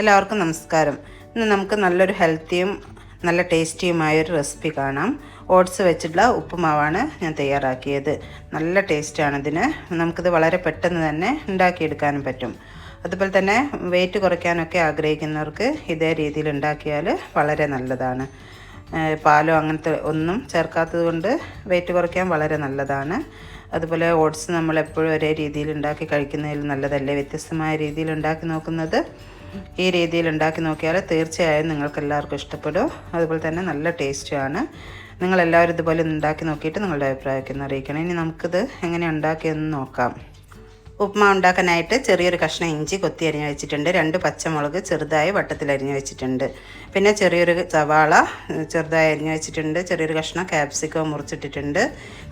എല്ലാവർക്കും നമസ്കാരം. ഇന്ന് നമുക്ക് നല്ലൊരു ഹെൽത്തിയും നല്ല ടേസ്റ്റിയുമായ ഒരു റെസിപ്പി കാണാം. ഓട്സ് വെച്ചിട്ടുള്ള ഉപ്പുമാവാണ് ഞാൻ തയ്യാറാക്കിയത്. നല്ല ടേസ്റ്റാണ് ഇതിന്. നമുക്കിത് വളരെ പെട്ടെന്ന് തന്നെ ഉണ്ടാക്കിയെടുക്കാനും പറ്റും. അതുപോലെ തന്നെ വെയിറ്റ് കുറയ്ക്കാനൊക്കെ ആഗ്രഹിക്കുന്നവർക്ക് ഇതേ രീതിയിൽ ഉണ്ടാക്കിയാൽ വളരെ നല്ലതാണ്. പാലോ അങ്ങനത്തെ ഒന്നും ചേർക്കാത്തത് കൊണ്ട് വെയിറ്റ് കുറയ്ക്കാൻ വളരെ നല്ലതാണ്. അതുപോലെ ഓട്സ് നമ്മൾ എപ്പോഴും ഒരേ രീതിയിൽ ഉണ്ടാക്കി കഴിക്കുന്നതിൽ നല്ലതല്ലേ? വ്യത്യസ്തമായ രീതിയിൽ ഉണ്ടാക്കി നോക്കുന്നത്. ഈ രീതിയിൽ ഉണ്ടാക്കി നോക്കിയാൽ തീർച്ചയായും നിങ്ങൾക്ക് എല്ലാവർക്കും ഇഷ്ടപ്പെടും. അതുപോലെ തന്നെ നല്ല ടേസ്റ്റുമാണ് നിങ്ങളെല്ലാവരും ഇതുപോലെ ഉണ്ടാക്കി നോക്കിയിട്ട് നിങ്ങളുടെ അഭിപ്രായമൊക്കെ ഒന്ന് അറിയിക്കണം. ഇനി നമുക്കിത് എങ്ങനെ ഉണ്ടാക്കിയെന്ന് നോക്കാം. ഉപ്മാവ് ഉണ്ടാക്കാനായിട്ട് ചെറിയൊരു കഷ്ണം ഇഞ്ചി കൊത്തി അരിഞ്ഞ് വെച്ചിട്ടുണ്ട്. രണ്ട് പച്ചമുളക് ചെറുതായി വട്ടത്തിൽ അരിഞ്ഞ് വെച്ചിട്ടുണ്ട്. പിന്നെ ചെറിയൊരു സവാള ചെറുതായി അരിഞ്ഞ് വെച്ചിട്ടുണ്ട്. ചെറിയൊരു കഷ്ണം ക്യാപ്സിക്കോ മുറിച്ചിട്ടിട്ടുണ്ട്.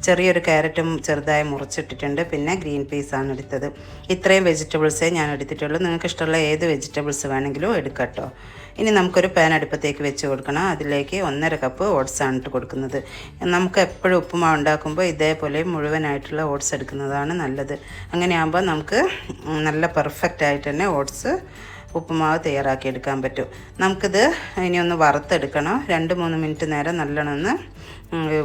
ചെറിയൊരു ക്യാരറ്റും ചെറുതായി മുറിച്ചിട്ടിട്ടുണ്ട്. പിന്നെ ഗ്രീൻ പീസാണ് എടുത്തത്. ഇത്രയും വെജിറ്റബിൾസേ ഞാൻ എടുത്തിട്ടുള്ളൂ. നിങ്ങൾക്ക് ഇഷ്ടമുള്ള ഏത് വെജിറ്റബിൾസ് വേണമെങ്കിലും എടുക്കട്ടോ. ഇനി നമുക്കൊരു പാൻ അടുപ്പത്തേക്ക് വെച്ച് കൊടുക്കണം. അതിലേക്ക് ഒന്നര കപ്പ് ഓട്സാണ് ഇട്ട് കൊടുക്കുന്നത്. നമുക്ക് എപ്പോഴും ഉപ്പുമാവ് ഉണ്ടാക്കുമ്പോൾ ഇതേപോലെ മുഴുവനായിട്ടുള്ള ഓട്സ് എടുക്കുന്നതാണ് നല്ലത്. അങ്ങനെയാകുമ്പോൾ നമുക്ക് നല്ല പെർഫെക്റ്റ് ആയിട്ട് തന്നെ ഓട്സ് ഉപ്പുമാവ് തയ്യാറാക്കി എടുക്കാൻ പറ്റും. നമുക്കിത് ഇനി ഒന്ന് വറുത്തെടുക്കണം. രണ്ട് മൂന്ന് മിനിറ്റ് നേരം നല്ലോണം ഒന്ന്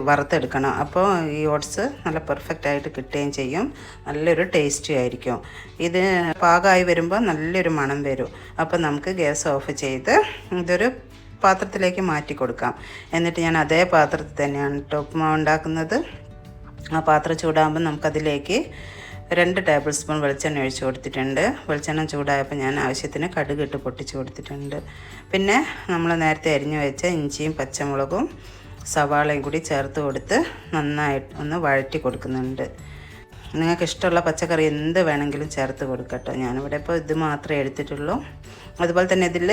വറുത്തെടുക്കണം. അപ്പോൾ ഈ ഓട്സ് നല്ല പെർഫെക്റ്റ് ആയിട്ട് കിട്ടുകയും ചെയ്യും. നല്ലൊരു ടേസ്റ്റി ആയിരിക്കും. ഇത് പാകമായി വരുമ്പോൾ നല്ലൊരു മണം വരും. അപ്പോൾ നമുക്ക് ഗ്യാസ് ഓഫ് ചെയ്ത് ഇതൊരു പാത്രത്തിലേക്ക് മാറ്റി കൊടുക്കാം. എന്നിട്ട് ഞാൻ അതേ പാത്രത്തിൽ തന്നെയാണ് ഉപ്പുമാവ് ഉണ്ടാക്കുന്നത്. ആ പാത്രം ചൂടാകുമ്പോൾ നമുക്കതിലേക്ക് രണ്ട് ടേബിൾ സ്പൂൺ വെളിച്ചെണ്ണ ഒഴിച്ച് കൊടുത്തിട്ടുണ്ട്. വെളിച്ചെണ്ണ ചൂടായപ്പോൾ ഞാൻ ആവശ്യത്തിന് കടുക് ഇട്ട് പൊട്ടിച്ച് കൊടുത്തിട്ടുണ്ട്. പിന്നെ നമ്മൾ നേരത്തെ അരിഞ്ഞു വെച്ച ഇഞ്ചിയും പച്ചമുളകും സവാളയും കൂടി ചേർത്ത് കൊടുത്ത് നന്നായിട്ട് ഒന്ന് വഴറ്റി കൊടുക്കുന്നുണ്ട്. നിങ്ങൾക്ക് ഇഷ്ടമുള്ള പച്ചക്കറി എന്ത് വേണമെങ്കിലും ചേർത്ത് കൊടുക്കട്ടോ. ഞാനിവിടെ ഇപ്പോൾ ഇത് മാത്രമേ എടുത്തിട്ടുള്ളൂ. അതുപോലെ തന്നെ ഇതിൽ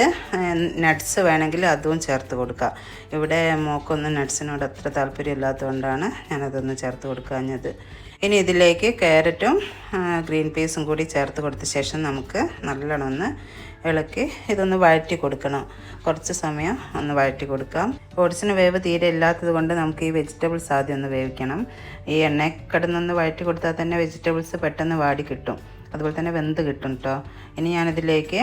നട്ട്സ് വേണമെങ്കിൽ അതും ചേർത്ത് കൊടുക്കുക ഇവിടെ മോക്കൊന്നും നട്ട്സിനോട് അത്ര താല്പര്യമില്ലാത്തതുകൊണ്ടാണ് ഞാനതൊന്ന് ചേർത്ത് കൊടുക്കാഞ്ഞത്. ഇനി ഇതിലേക്ക് ക്യാരറ്റും ഗ്രീൻ പീസും കൂടി ചേർത്ത് കൊടുത്ത ശേഷം നമുക്ക് നല്ലോണം ഒന്ന് ഇളക്കി ഇതൊന്ന് വഴറ്റി കൊടുക്കണം. കുറച്ച് സമയം ഒന്ന് വഴറ്റി കൊടുക്കാം. ഓട്സിന് വേവ് തീരെ ഇല്ലാത്തത് കൊണ്ട് നമുക്ക് ഈ വെജിറ്റബിൾസ് ആദ്യം ഒന്ന് വേവിക്കണം. ഈ എണ്ണ കിടന്നൊന്ന് വഴറ്റി കൊടുത്താൽ തന്നെ വെജിറ്റബിൾസ് പെട്ടെന്ന് വാടി കിട്ടും. അതുപോലെ തന്നെ വെന്ത് കിട്ടും കേട്ടോ ഇനി ഞാനിതിലേക്ക്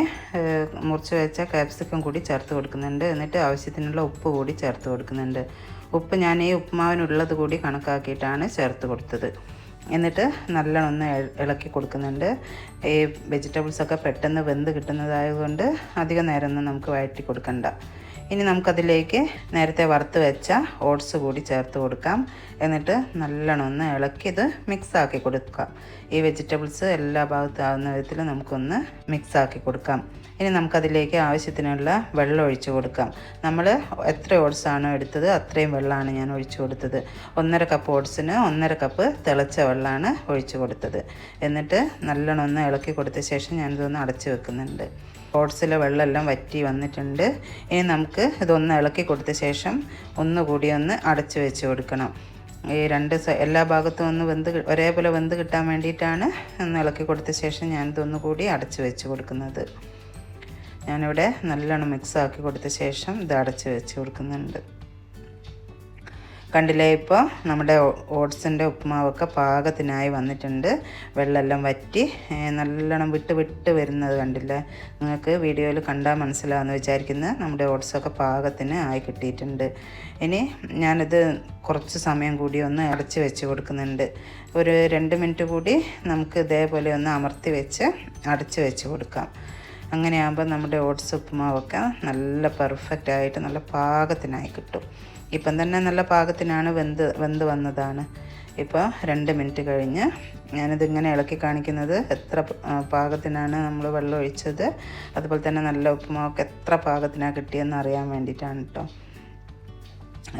മുറിച്ച് വെച്ച കാപ്സിക്കം കൂടി ചേർത്ത് കൊടുക്കുന്നുണ്ട്. എന്നിട്ട് ആവശ്യത്തിനുള്ള ഉപ്പ് കൂടി ചേർത്ത് കൊടുക്കുന്നുണ്ട്. ഉപ്പ് ഞാൻ ഈ ഉപ്പുമാവിനുള്ളത് കൂടി കണക്കാക്കിയിട്ടാണ് ചേർത്ത് കൊടുത്തത്. എന്നിട്ട് നല്ലോണം ഒന്ന് ഇളക്കി കൊടുക്കുന്നുണ്ട്. ഈ വെജിറ്റബിൾസൊക്കെ പെട്ടെന്ന് വെന്ത് കിട്ടുന്നതായതുകൊണ്ട് അധികം നേരമൊന്നും നമുക്ക് വഴറ്റി കൊടുക്കണ്ട. ഇനി നമുക്കതിലേക്ക് നേരത്തെ വറുത്ത് വെച്ച ഓട്സ് കൂടി ചേർത്ത് കൊടുക്കാം. എന്നിട്ട് നല്ലോണം ഒന്ന് ഇളക്കി ഇത് മിക്സ് ആക്കി കൊടുക്കാം ഈ വെജിറ്റബിൾസ് എല്ലാ ഭാഗത്താവുന്ന വിധത്തിൽ നമുക്കൊന്ന് മിക്സാക്കി കൊടുക്കാം. ഇനി നമുക്കതിലേക്ക് ആവശ്യത്തിനുള്ള വെള്ളം ഒഴിച്ചു കൊടുക്കാം. നമ്മൾ എത്ര ഓട്സ് ആണോ എടുത്തത് അത്രയും വെള്ളമാണ് ഞാൻ ഒഴിച്ചു കൊടുത്തത്. ഒന്നര കപ്പ് ഓട്സിന് ഒന്നര കപ്പ് തിളച്ച വെള്ളമാണ് ഒഴിച്ചു കൊടുത്തത്. എന്നിട്ട് നല്ലോണം ഒന്ന് ഇളക്കി കൊടുത്ത ശേഷം ഞാനിതൊന്ന് അടച്ചു വെക്കുന്നുണ്ട്. ഓട്സിലെ വെള്ളമെല്ലാം വറ്റി വന്നിട്ടുണ്ട്. ഇനി നമുക്ക് ഇതൊന്ന് ഇളക്കി കൊടുത്ത ശേഷം ഒന്നുകൂടി ഒന്ന് അടച്ചു വെച്ച് കൊടുക്കണം. ഈ രണ്ട് എല്ലാ ഭാഗത്തും ഒന്ന് വെന്ത് ഒരേപോലെ വെന്ത് കിട്ടാൻ വേണ്ടിയിട്ടാണ് ഒന്ന് ഇളക്കി കൊടുത്ത ശേഷം ഞാനിതൊന്ന് കൂടി അടച്ചു വെച്ച് കൊടുക്കുന്നത്. ഞാനിവിടെ നല്ലോണം മിക്സ് ആക്കി കൊടുത്ത ശേഷം ഇത് അടച്ച് വെച്ച് കൊടുക്കുന്നുണ്ട്. കണ്ടില്ലേ ഇപ്പോൾ നമ്മുടെ ഓട്സിന്റെ ഉപ്പുമാവൊക്കെ പാകത്തിനായി വന്നിട്ടുണ്ട്. വെള്ളമെല്ലാം വറ്റി നല്ലോണം വിട്ട് വിട്ട് വരുന്നത് കണ്ടില്ലേ? നിങ്ങൾക്ക് വീഡിയോയിൽ കണ്ടാൽ മനസ്സിലാവുമെന്ന് വിചാരിക്കുന്നത് നമ്മുടെ ഓട്സൊക്കെ പാകത്തിന് ആയി കിട്ടിയിട്ടുണ്ട്. ഇനി ഞാനിത് കുറച്ച് സമയം കൂടി ഒന്ന് അടച്ച് വെച്ച് കൊടുക്കുന്നുണ്ട്. ഒരു രണ്ട് മിനിറ്റ് കൂടി നമുക്ക് ഇതേപോലെ ഒന്ന് അമർത്തി വെച്ച് അടച്ച് വെച്ച് കൊടുക്കാം. അങ്ങനെയാകുമ്പോൾ നമ്മുടെ ഓട്സ് ഉപ്പുമാവൊക്കെ നല്ല പെർഫെക്റ്റ് ആയിട്ട് നല്ല പാകത്തിനായി കിട്ടും. ഇപ്പം തന്നെ നല്ല പാകത്തിനാണ് വെന്ത് വെന്ത് വന്നതാണ്. ഇപ്പോൾ രണ്ട് മിനിറ്റ് കഴിഞ്ഞ് ഞാനിതിങ്ങനെ ഇളക്കി കാണിക്കുന്നത് എത്ര പാകത്തിനാണ് നമ്മൾ വെള്ളം ഒഴിച്ചത്. അതുപോലെ തന്നെ നല്ല ഉപ്പുമാവൊക്കെ എത്ര പാകത്തിനാണ് കിട്ടിയെന്ന് അറിയാൻ വേണ്ടിയിട്ടാണ് കേട്ടോ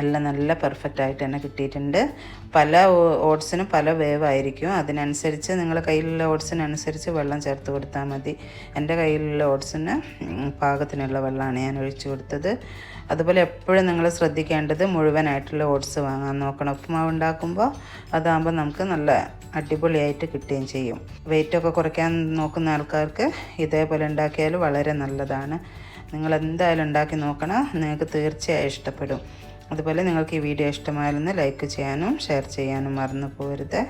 എല്ലാം നല്ല പെർഫെക്റ്റ് ആയിട്ട് തന്നെ കിട്ടിയിട്ടുണ്ട്. പല ഓട്സിനും പല വേവായിരിക്കും. അതിനനുസരിച്ച് നിങ്ങളുടെ കയ്യിലുള്ള ഓട്സിനനുസരിച്ച് വെള്ളം ചേർത്ത് കൊടുത്താൽ മതി. എന്റെ കയ്യിലുള്ള ഓട്സിന് പാകത്തിനുള്ള വെള്ളമാണ് ഞാൻ ഒഴിച്ചു കൊടുത്തത്. അതുപോലെ എപ്പോഴും നിങ്ങൾ ശ്രദ്ധിക്കേണ്ടത് മുഴുവനായിട്ടുള്ള ഓട്സ് വാങ്ങാൻ നോക്കണം. ഉപ്പുമാവ് ഉണ്ടാക്കുമ്പോൾ അതാകുമ്പോൾ നമുക്ക് നല്ല അടിപൊളിയായിട്ട് കിട്ടുകയും ചെയ്യും. വെയിറ്റൊക്കെ കുറയ്ക്കാൻ നോക്കുന്ന ആൾക്കാർക്ക് ഇതേപോലെ ഉണ്ടാക്കിയാൽ വളരെ നല്ലതാണ്. നിങ്ങൾ എന്തായാലും ഉണ്ടാക്കി നോക്കണം. നിങ്ങൾക്ക് തീർച്ചയായും ഇഷ്ടപ്പെടും. അതുപോലെ നിങ്ങൾക്ക് ഈ വീഡിയോ ഇഷ്ടമായിരുന്നു ലൈക്ക് ചെയ്യാനും ഷെയർ ചെയ്യാനും മറന്നു പോകരുത്